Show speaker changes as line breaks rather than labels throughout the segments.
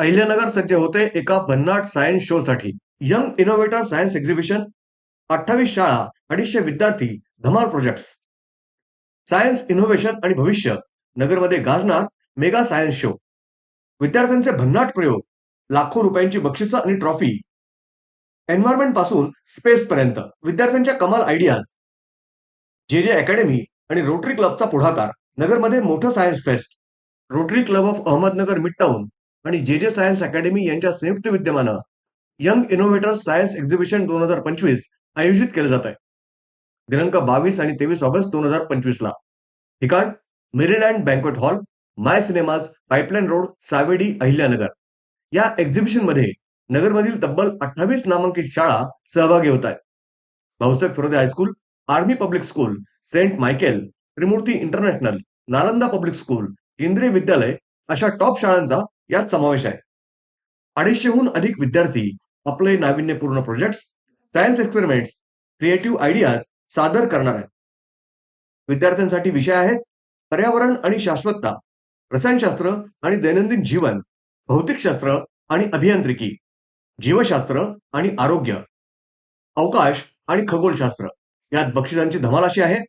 अहिल्यानगर सज्ज होते एका भन्नाट सायन्स शो साठी. यंग इनोव्हेटर सायन्स एक्झिबिशन अठ्ठावीस शाळा अडीचशे विद्यार्थी धमाल प्रोजेक्ट्स सायन्स इनोव्हेशन आणि भविष्य नगरमध्ये गाजणार मेगा सायन्स शो विद्यार्थ्यांचे भन्नाट प्रयोग लाखो रुपयांची बक्षिसं आणि ट्रॉफी एन्व्हायरमेंटपासून स्पेस पर्यंत विद्यार्थ्यांच्या कमाल आयडियाज जे जे अकॅडमी आणि रोटरी क्लबचा पुढाकार नगरमध्ये मोठं science fest rotary club of Ahmednagar mid town आणि जे जे सायन्स अकॅडमी यांच्या संयुक्त विद्यमानं यंग इनोव्हेटर्स सायन्स एक्झिबिशन दोन हजार पंचवीस आयोजित केलं जात आहे दिनांक बावीस आणि तेवीस ऑगस्ट दोन हजार पंचवीस ला ठिकाण Maryland banquet hall my cinemas pipeline road Savedi Ahilyanagar. या एक्झिबिशनमध्ये नगरमधील तब्बल अठ्ठावीस नामांकित शाळा सहभागी होत आहेत Bhausaheb Firode high school army public school saint Michael Trimurti international Nalanda public school Kendriya Vidyalaya अशा टॉप शाळांचा यात समावेश आहे. अडीचशेहून अधिक विद्यार्थी आपले नाविन्यपूर्ण projects science experiments creative ideas सादर करणार आहेत. विद्यार्थ्यांसाठी विषय आहेत पर्यावरण आणि शाश्वतता रसायनशास्त्र आणि दैनंदिन जीवन भौतिकशास्त्र आणि अभियांत्रिकी जीवशास्त्र आणि आरोग्य अवकाश आणि खगोलशास्त्र. यात बक्षिसांची धमाल अशी आहे.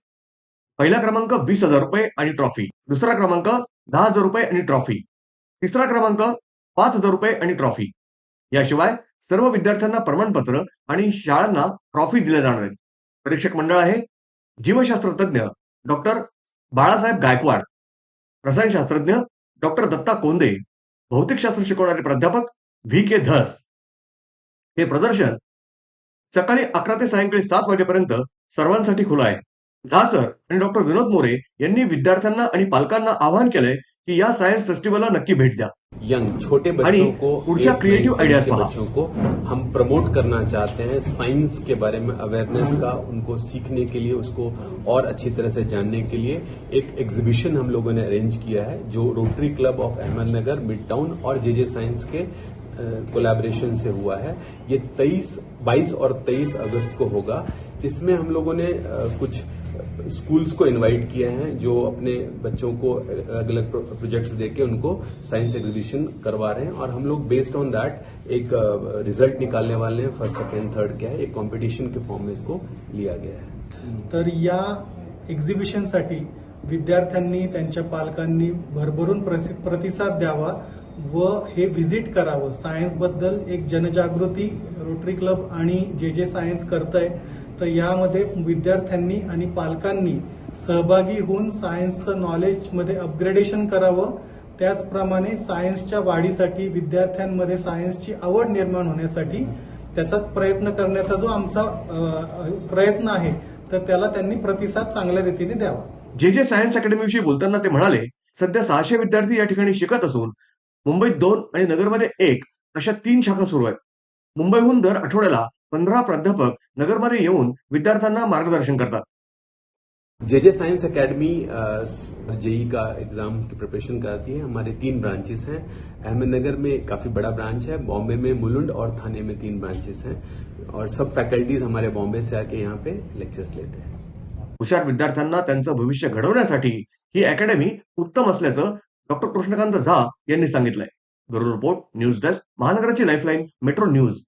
पहिला क्रमांक वीस हजार रुपये आणि ट्रॉफी. दुसरा क्रमांक दहा हजार रुपये आणि ट्रॉफी. तिसरा क्रमांक पाच हजार रुपये आणि ट्रॉफी. याशिवाय सर्व विद्यार्थ्यांना प्रमाणपत्र आणि शाळांना ट्रॉफी दिल्या जाणार आहेत. परीक्षक मंडळ आहे. जीवशास्त्र तज्ज्ञ डॉक्टर बाळासाहेब गायकवाड रसायनशास्त्रज्ञ डॉक्टर दत्ता कोंदे भौतिकशास्त्र शिकवणारे प्राध्यापक व्ही के धस. हे प्रदर्शन सकाळी अकरा ते सायंकाळी सात वाजेपर्यंत सर्वांसाठी खुलं आहे. झासर आणि डॉक्टर विनोद मोरे यांनी विद्यार्थ्यांना आणि पालकांना आवाहन केलंय की या सायन्स फेस्टिवलला नक्की भेट द्या.
यंग छोटे बच्चों को
पुढच्या
eight,
creative
nine,
ideas
के
पहा.
बच्चों को हम प्रमोट करना चाहते हैं साइंस के बारे में अवेयरनेस का उनको सीखने के लिए उसको और अच्छी तरह से जानने के लिए एक एग्जीबिशन हम लोगों ने अरेंज किया है जो rotary club of Ahmednagar mid town और जे जे साइंस के कोलैबोरेशन से हुआ है. ये 23 22 और 23 अगस्त को होगा. इसमें हम लोगों ने कुछ स्कूल्स को इनवाइट किए हैं जो अपने बच्चों को अलग अलग प्रोजेक्ट्स देके उनको साइंस एग्जीबिशन करवा रहे हैं। और हम लोग बेस्ड ऑन दैट एक uh, रिजल्ट निकालने वाले हैं फर्स्ट सेकेंड थर्ड क्या है एक कॉम्पिटिशन के फॉर्म में इसको लिया गया है।
तर या एक्झिबिशनसाठी विद्यार्थ्यांनी त्यांच्या पालकांनी भरभरून प्रतिसाद द्यावा व हे व्हिजिट करावं. सायन्सबद्दल एक जनजागृती रोटरी क्लब आणि जे जे सायन्स करतंय तर यामध्ये विद्यार्थ्यांनी आणि पालकांनी सहभागी होऊन सायन्सचं नॉलेजमध्ये अपग्रेडेशन करावं. त्याचप्रमाणे सायन्सच्या वाढीसाठी विद्यार्थ्यांमध्ये सायन्सची आवड निर्माण होण्यासाठी त्याचा प्रयत्न करण्याचा जो आमचा प्रयत्न आहे तर त्याला त्यांनी प्रतिसाद चांगल्या रीतीने द्यावा.
जे जे सायन्स अकॅडमीविषयी बोलताना ते म्हणाले सध्या सहाशे विद्यार्थी या ठिकाणी शिकत असून मुंबईत दोन आणि नगरमध्ये एक अशा तीन शाखा सुरू आहेत. मुंबईहून दर आठवड्याला पंधरा प्राध्यापक नगरमध्ये येऊन विद्यार्थ्यांना मार्गदर्शन करतात.
J J science academy JEE का एग्ज़ाम की प्रिपरेशन कराती है हमारे तीन ब्रांचेस हैं। अहमदनगर में काफ़ी बड़ा ब्रांच है बॉम्बे में मुलुंड और थाने में तीन ब्रांचेस हैं। और सब फैकल्टीज हमारे बॉम्बे से आके यहाँ पे लेक्चर्स लेते हैं।
हुशार विद्यार्थ्यांना त्यांचं भविष्य घडवण्यासाठी ही अकॅडमी उत्तम असल्याचं डॉक्टर कृष्णकांत झा यांनी सांगितलंय. ब्युरो रिपोर्ट न्यूज़ डेस्क महानगराची लाईफलाईन मेट्रो न्यूज़.